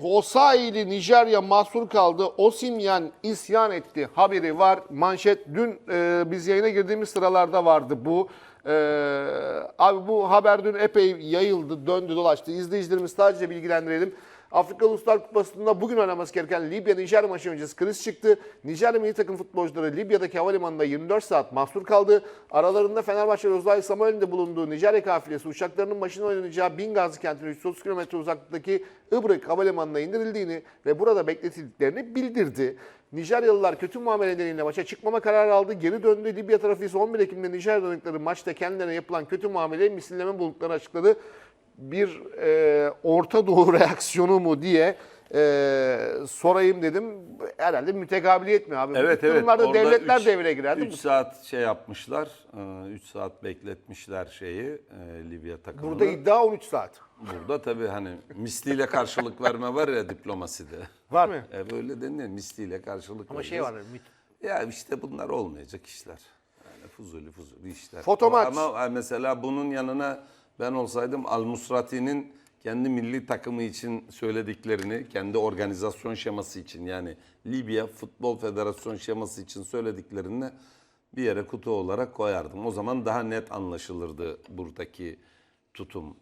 Hosaili Nijerya mahsur kaldı. Osimhen isyan etti haberi var. Manşet dün e, biz yayına girdiğimiz sıralarda vardı bu. E, abi bu haber dün epey yayıldı, döndü, dolaştı. İzleyicilerimiz sadece bilgilendirelim. Afrika Uluslar Kupası'nda bugün oynaması gereken Libya-Nijerya maçı öncesi kriz çıktı. Nijerya milli takım futbolcuları Libya'daki havalimanında 24 saat mahsur kaldı. Aralarında Fenerbahçe ve Uzay Samuel'in de bulunduğu Nijerya kafilesi uçaklarının başına oynanacağı Bingazi kentine 330 km uzaklıktaki Ibrık havalimanına indirildiğini ve burada bekletildiklerini bildirdi. Nijeryalılar kötü muamele nedeniyle maça çıkmama kararı aldı. Geri döndü. Libya tarafı ise 11 Ekim'de Nijerya dönükleri maçta kendilerine yapılan kötü muameleyi misilleme bulduklarını açıkladı bir e, Orta Doğu reaksiyonu mu diye e, sorayım dedim. Herhalde mütekabiliyet mi abi? Bu Evet tip evet. Orada devletler üç- devreye girerdi. 3 saat şey yapmışlar. 3 saat bekletmişler şeyi e, Libya takımını. Burada iddia 13 saat. Burada tabii hani misliyle karşılık verme var ya diplomaside. Var mı? E böyle deniyor misliyle karşılık Ama şey vereceğiz. var. Ya işte bunlar olmayacak işler. Yani fuzuli fuzuli işler. Fotomaç. Ama mesela bunun yanına ben olsaydım Al Musrati'nin kendi milli takımı için söylediklerini, kendi organizasyon şeması için yani Libya Futbol Federasyon şeması için söylediklerini bir yere kutu olarak koyardım. O zaman daha net anlaşılırdı buradaki tutum.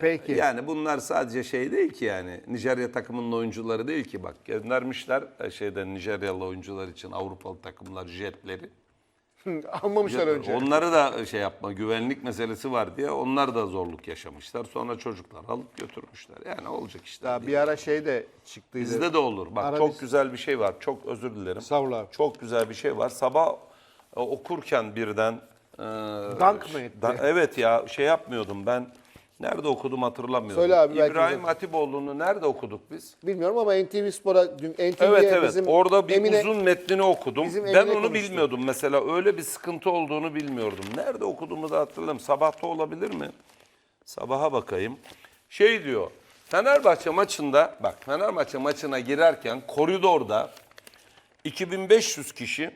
Peki. Yani bunlar sadece şey değil ki yani Nijerya takımının oyuncuları değil ki bak göndermişler e, şeyden Nijeryalı oyuncular için Avrupalı takımlar jetleri. Almamışlar önce. Onları da şey yapma güvenlik meselesi var diye onlar da zorluk yaşamışlar. Sonra çocuklar alıp götürmüşler. Yani olacak işte. Daha bir ara şey de çıktıydı. Bizde de olur. Bak Arabis- çok güzel bir şey var. Çok özür dilerim. Estağfurullah. Çok güzel bir şey var. Sabah e, okurken birden e, Dank mı etti? da- evet ya şey yapmıyordum ben. Nerede okudum hatırlamıyorum. Söyle abi, belki İbrahim de- Hatipoğlu'nu nerede okuduk biz? Bilmiyorum ama NTV Spor'a dün NTV'ye Evet evet. bizim Orada bir Emine- uzun metnini okudum. bizim Ben Emine onu konuştu. bilmiyordum mesela. Öyle bir sıkıntı olduğunu bilmiyordum. Nerede okuduğumu da hatırlamıyorum. Sabahta olabilir mi? Sabaha bakayım. Şey diyor. Fenerbahçe maçında bak Fenerbahçe maçına girerken koridorda 2500 kişi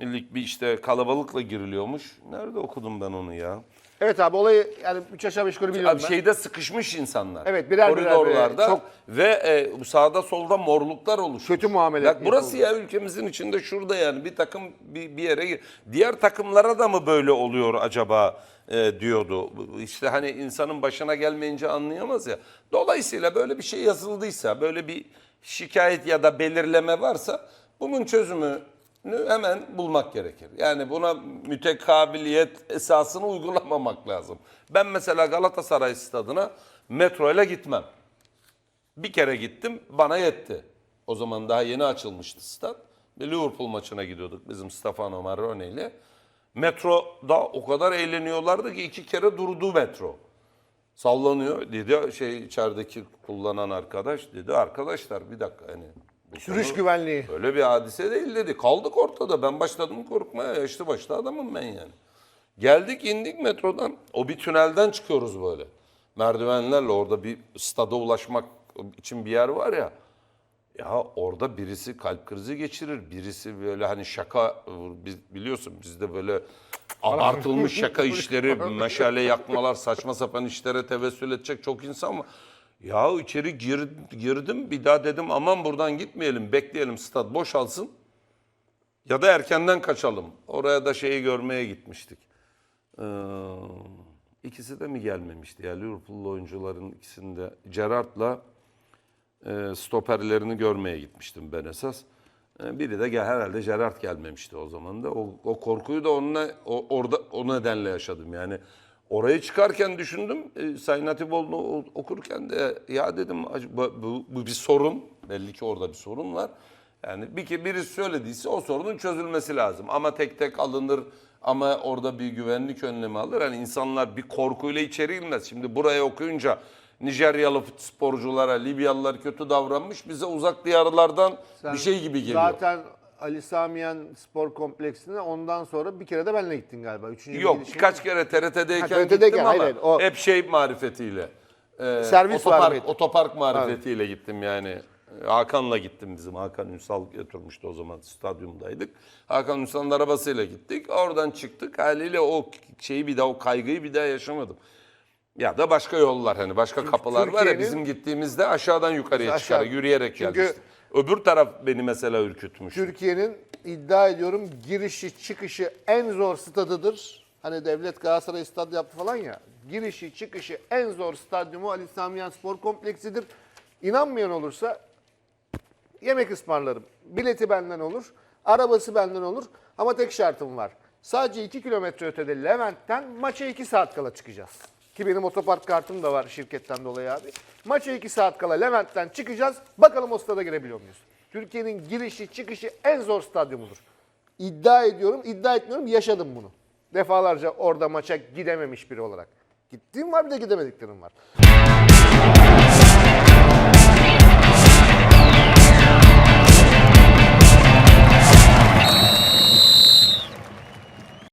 ilk bir işte kalabalıkla giriliyormuş. Nerede okudum ben onu ya? Evet abi olayı yani 3 aşağı 5 yukarı biliyorum Abi ben. şeyde sıkışmış insanlar. Evet, birer birer koridorlarda böyle çok- ve e, sağda solda morluklar oluşmuş. Kötü muamele Bak burası ya ülkemizin içinde şurada yani bir takım bir, bir yere gir. Diğer takımlara da mı böyle oluyor acaba e, diyordu. İşte hani insanın başına gelmeyince anlayamaz ya. Dolayısıyla böyle bir şey yazıldıysa, böyle bir şikayet ya da belirleme varsa bunun çözümü hemen bulmak gerekir. Yani buna mütekabiliyet esasını uygulamamak lazım. Ben mesela Galatasaray stadına metro ile gitmem. Bir kere gittim bana yetti. O zaman daha yeni açılmıştı stat. Bir Liverpool maçına gidiyorduk bizim Stefano Marrone ile. Metroda o kadar eğleniyorlardı ki iki kere durdu metro. Sallanıyor dedi şey içerideki kullanan arkadaş dedi arkadaşlar bir dakika hani bu Sürüş güvenliği. Öyle bir hadise değil dedi. Kaldık ortada. Ben başladım korkmaya. Yaşlı başlı adamım ben yani. Geldik indik metrodan. O bir tünelden çıkıyoruz böyle. Merdivenlerle orada bir stada ulaşmak için bir yer var ya. Ya orada birisi kalp krizi geçirir. Birisi böyle hani şaka biliyorsun bizde böyle abartılmış şaka işleri, meşale yakmalar, saçma sapan işlere tevessül edecek çok insan var. Ya içeri gir, girdim bir daha dedim aman buradan gitmeyelim bekleyelim stat boşalsın. Ya da erkenden kaçalım. Oraya da şeyi görmeye gitmiştik. Ee, ikisi de mi gelmemişti ya Liverpool'lu oyuncuların ikisinde Gerrard'la e, stoperlerini görmeye gitmiştim ben esas. E, biri de gel, herhalde Gerrard gelmemişti o zaman da. O, o korkuyu da onunla, o, orada o nedenle yaşadım. Yani orayı çıkarken düşündüm. E, Sayın Hatipoğlu'nu okurken de ya dedim "Ac- bu, bu, bu bir sorun. Belli ki orada bir sorun var. Yani bir ki birisi söylediyse o sorunun çözülmesi lazım. Ama tek tek alınır ama orada bir güvenlik önlemi alır. Hani insanlar bir korkuyla içeri girmez. Şimdi buraya okuyunca Nijeryalı sporculara, Libyalılar kötü davranmış. Bize uzak diyarlardan Sen bir şey gibi geliyor. Zaten Ali Samiyen Spor Kompleksine ondan sonra bir kere de benle gittin galiba. Üçüncü Yok gidişin- birkaç kere TRT'deyken Ha, TRT'deyken, gittim ama hayır, o- hep şey marifetiyle. Ee, Servis otopark, marifeti. otopark marifetiyle gittim yani. Hakan'la gittim bizim. Hakan Ünsal götürmüştü o zaman stadyumdaydık. Hakan Ünsal'ın arabasıyla gittik. Oradan çıktık. Haliyle o şeyi bir daha o kaygıyı bir daha yaşamadım. Ya da başka yollar hani başka kapılar var ya Türkiye'nin- bizim gittiğimizde aşağıdan yukarıya Aşağı- çıkar yürüyerek Çünkü- geldik. Öbür taraf beni mesela ürkütmüş. Türkiye'nin iddia ediyorum girişi çıkışı en zor stadıdır. Hani devlet Galatasaray stadı yaptı falan ya. Girişi çıkışı en zor stadyumu Ali Sami Yen Spor Kompleksi'dir. İnanmayan olursa yemek ısmarlarım. Bileti benden olur, arabası benden olur. Ama tek şartım var. Sadece 2 kilometre ötede Levent'ten maça 2 saat kala çıkacağız. Ki benim otopark kartım da var şirketten dolayı abi. Maça 2 saat kala Levent'ten çıkacağız. Bakalım o stada girebiliyor muyuz? Türkiye'nin girişi çıkışı en zor stadyumudur. İddia ediyorum, iddia etmiyorum yaşadım bunu. Defalarca orada maça gidememiş biri olarak. Gittiğim var bir de gidemediklerim var.